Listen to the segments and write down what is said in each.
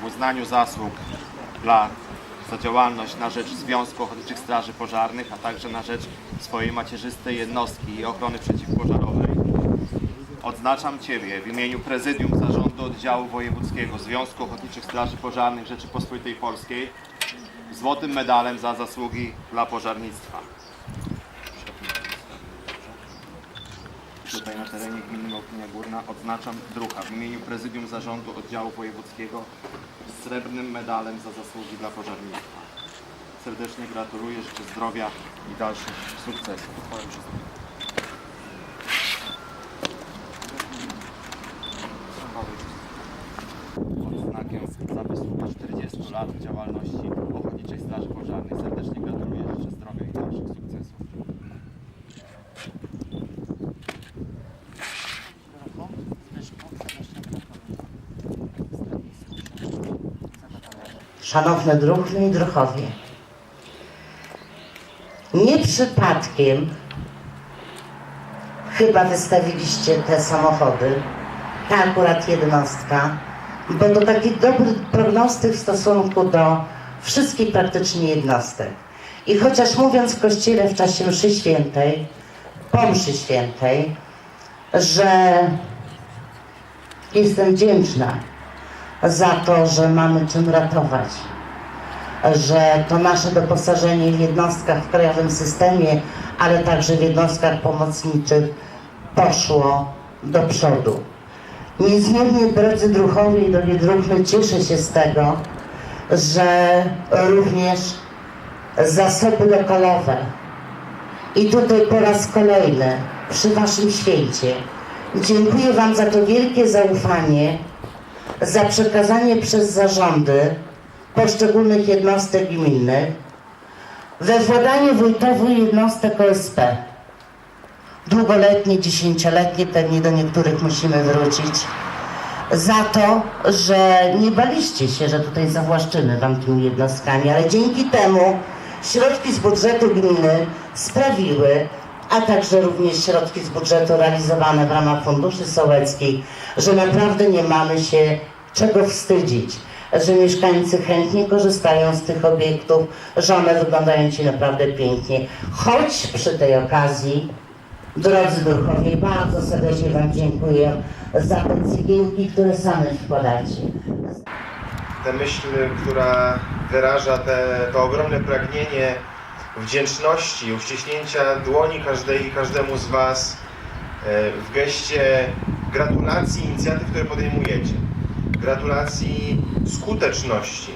w uznaniu zasług dla za działalność na rzecz Związku Ochotniczych Straży Pożarnych, a także na rzecz swojej macierzystej jednostki i ochrony przeciwpożarowej. Odznaczam Ciebie w imieniu Prezydium Zarządu Oddziału Wojewódzkiego Związku Ochotniczych Straży Pożarnych Rzeczypospolitej Polskiej złotym medalem za zasługi dla pożarnictwa. Tutaj na terenie gminy Opinia Górna odznaczam drucha w imieniu Prezydium Zarządu Oddziału Wojewódzkiego srebrnym medalem za zasługi dla pożarnictwa. Serdecznie gratuluję, życzę zdrowia i dalszych sukcesów. Powiem wszystko. Odznakiem za wysługę 40 lat działalności Ochotniczej Straży Pożarnej serdecznie gratuluję, życzę zdrowia i dalszych sukcesów. Szanowne druhny i druchowie, nie przypadkiem chyba wystawiliście te samochody, ta akurat jednostka, bo to taki dobry prognostyk w stosunku do wszystkich praktycznie jednostek. I chociaż mówiąc w kościele w czasie mszy świętej, po mszy świętej, że jestem wdzięczna za to, że mamy czym ratować, że to nasze doposażenie w jednostkach w krajowym systemie, ale także w jednostkach pomocniczych poszło do przodu. Niezmiernie, drodzy druhowie i drogie druhny, cieszę się z tego, że również zasoby lokalowe i tutaj po raz kolejny przy Waszym święcie dziękuję Wam za to wielkie zaufanie, za przekazanie przez zarządy poszczególnych jednostek gminnych we władanie wójtowi jednostek OSP. Długoletnie, dziesięcioletnie, pewnie do niektórych musimy wrócić. Za to, że nie baliście się, że tutaj zawłaszczymy Wam tymi jednostkami, ale dzięki temu środki z budżetu gminy sprawiły, a także również środki z budżetu realizowane w ramach Funduszy Sołeckiej, że naprawdę nie mamy się czego wstydzić, że mieszkańcy chętnie korzystają z tych obiektów, że one wyglądają Ci naprawdę pięknie. Choć przy tej okazji, drodzy druhowie, bardzo serdecznie Wam dziękuję za te cegiełki, które same wkładacie. tę myśl, która wyraża te, to ogromne pragnienie wdzięczności, uściśnięcia dłoni każdej i każdemu z Was e, w geście gratulacji inicjatyw, które podejmujecie. Gratulacji skuteczności,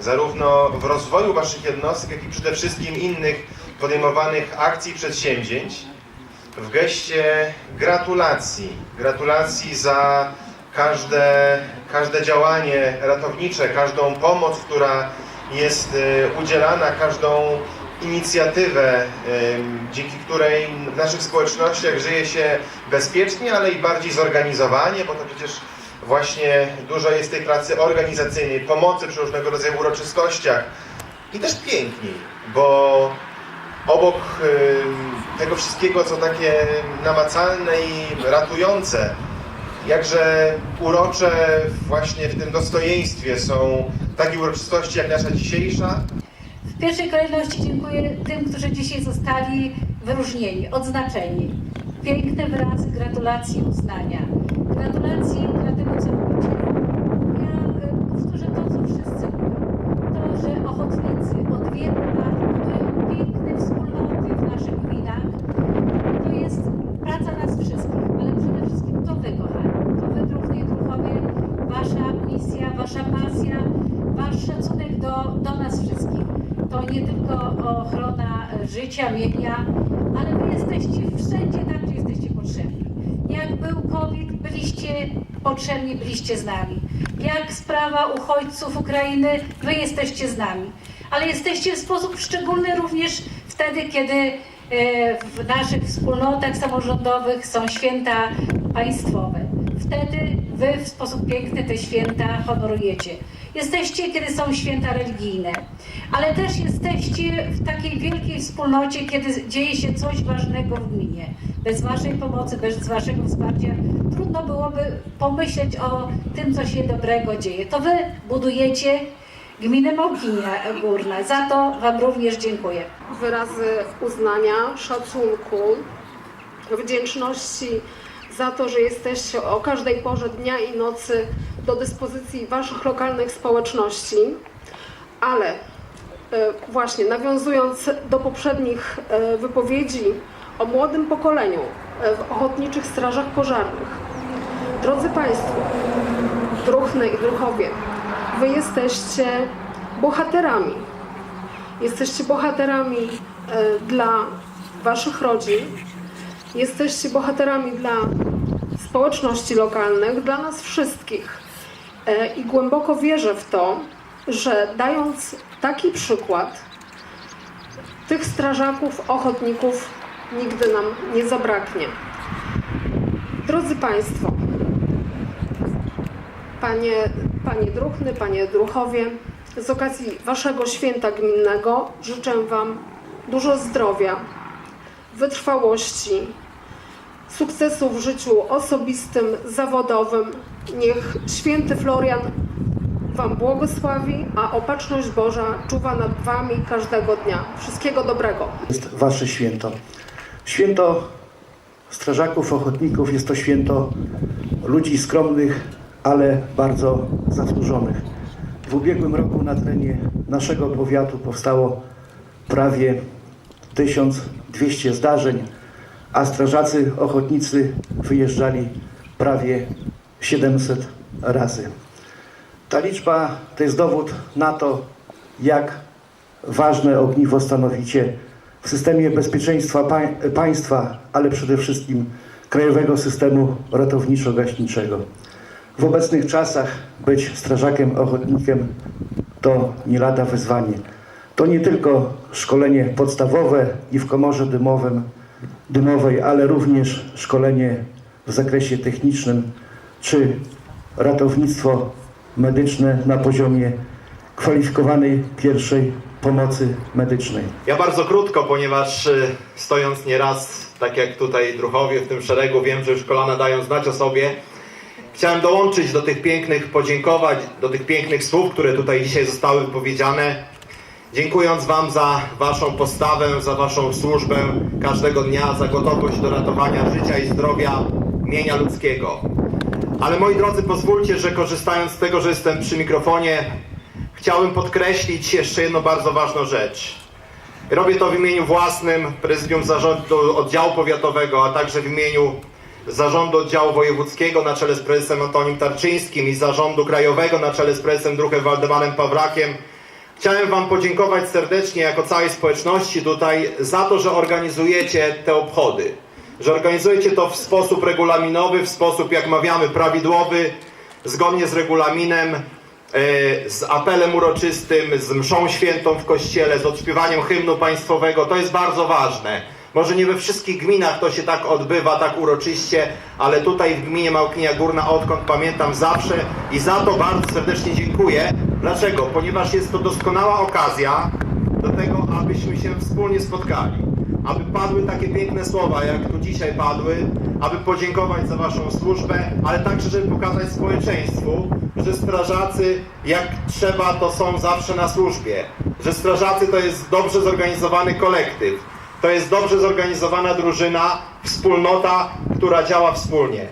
zarówno w rozwoju Waszych jednostek, jak i przede wszystkim innych podejmowanych akcji i przedsięwzięć. W geście gratulacji, gratulacji za każde, każde działanie ratownicze, każdą pomoc, która jest e, udzielana, każdą inicjatywę, dzięki której w naszych społecznościach żyje się bezpiecznie, ale i bardziej zorganizowanie, bo to przecież właśnie dużo jest tej pracy organizacyjnej, pomocy przy różnego rodzaju uroczystościach. I też piękniej, bo obok tego wszystkiego, co takie namacalne i ratujące, jakże urocze właśnie w tym dostojeństwie są takie uroczystości jak nasza dzisiejsza, W pierwszej kolejności dziękuję tym, którzy dzisiaj zostali wyróżnieni, odznaczeni. Piękne wyrazy gratulacji, uznania. Gratulacje dla tego, co robicie. Ja e, powtórzę to, co wszyscy mówią. To, że ochotnicy od wielu lat budują piękne wspólnoty w naszych gminach, to jest praca nas wszystkich, ale przede wszystkim to wy, kochani. To wy, druhny i druhowie, wasza misja, wasza pasja, wasz szacunek do, do nas wszystkich. To nie tylko ochrona e, życia, mienia, ale wy jesteście wszędzie tam, gdzie jesteście potrzebni. Jak był COVID, byliście potrzebni, byliście z nami. Jak sprawa uchodźców Ukrainy, wy jesteście z nami. Ale jesteście w sposób szczególny również wtedy, kiedy e, w naszych wspólnotach samorządowych są święta państwowe. Wtedy wy w sposób piękny te święta honorujecie. Jesteście, kiedy są święta religijne, ale też jesteście w takiej wielkiej wspólnocie, kiedy dzieje się coś ważnego w gminie. Bez waszej pomocy, bez waszego wsparcia trudno było byłoby pomyśleć o tym, co się dobrego dzieje. To wy budujecie gminę Małkinia Górna. Za to wam również dziękuję. wyrazy uznania, szacunku, wdzięczności za to, że jesteście o każdej porze dnia i nocy do dyspozycji Waszych lokalnych społeczności. Ale e, właśnie nawiązując do poprzednich e, wypowiedzi o młodym pokoleniu e, w ochotniczych strażach pożarnych. Drodzy Państwo, Druchny i Druchowie, Wy jesteście bohaterami Jesteście bohaterami dla Waszych rodzin, jesteście bohaterami dla społeczności lokalnych, dla nas wszystkich. E, I głęboko wierzę w to, że dając taki przykład, tych strażaków, ochotników nigdy nam nie zabraknie. Drodzy Państwo, Panie, panie Druchny, Panie Druchowie, z okazji Waszego święta gminnego życzę Wam dużo zdrowia, wytrwałości, sukcesu w życiu osobistym, zawodowym. Niech święty Florian Wam błogosławi, a opatrzność Boża czuwa nad Wami każdego dnia. Wszystkiego dobrego. jest Wasze święto. Święto strażaków, ochotników jest to święto ludzi skromnych, ale bardzo zasłużonych. W ubiegłym roku na terenie naszego powiatu powstało prawie 1200 zdarzeń, a strażacy, ochotnicy wyjeżdżali prawie 700 razy. Ta liczba to jest dowód na to, jak ważne ogniwo stanowicie w systemie bezpieczeństwa pań- państwa, ale przede wszystkim krajowego systemu ratowniczo-gaśniczego. W obecnych czasach być strażakiem, ochotnikiem to nie lada wyzwanie. To nie tylko szkolenie podstawowe i w komorze dymowym, dymowej, ale również szkolenie w zakresie technicznym czy ratownictwo medyczne na poziomie kwalifikowanej pierwszej pomocy medycznej. Ja bardzo krótko, ponieważ y, stojąc nieraz, tak jak tutaj druchowie w tym szeregu, wiem, że już kolana dają znać o sobie. Chciałem dołączyć do tych pięknych podziękowań, do tych pięknych słów, które tutaj dzisiaj zostały wypowiedziane. Dziękując Wam za Waszą postawę, za Waszą służbę każdego dnia, za gotowość do ratowania życia i zdrowia mienia ludzkiego. Ale moi drodzy, pozwólcie, że korzystając z tego, że jestem przy mikrofonie, chciałbym podkreślić jeszcze jedną bardzo ważną rzecz. Robię to w imieniu własnym Prezydium Zarządu Oddziału Powiatowego, a także w imieniu Zarządu Oddziału Wojewódzkiego na czele z prezesem Antonim Tarczyńskim i Zarządu Krajowego na czele z prezesem Druchem Waldemarem Pawlakiem. Chciałem Wam podziękować serdecznie jako całej społeczności tutaj za to, że organizujecie te obchody. Że organizujecie to w sposób regulaminowy, w sposób, jak mawiamy, prawidłowy, zgodnie z regulaminem, e, z apelem uroczystym, z mszą świętą w kościele, z odśpiewaniem hymnu państwowego. To jest bardzo ważne. Może nie we wszystkich gminach to się tak odbywa, tak uroczyście, ale tutaj w gminie Małkinia Górna, odkąd pamiętam zawsze i za to bardzo serdecznie dziękuję. Dlaczego? Ponieważ jest to doskonała okazja do tego, abyśmy się wspólnie spotkali. Aby padły takie piękne słowa, jak tu dzisiaj padły, aby podziękować za Waszą służbę, ale także, żeby pokazać społeczeństwu, że strażacy jak trzeba to są zawsze na służbie, że strażacy to jest dobrze zorganizowany kolektyw, to jest dobrze zorganizowana drużyna, wspólnota, która działa wspólnie.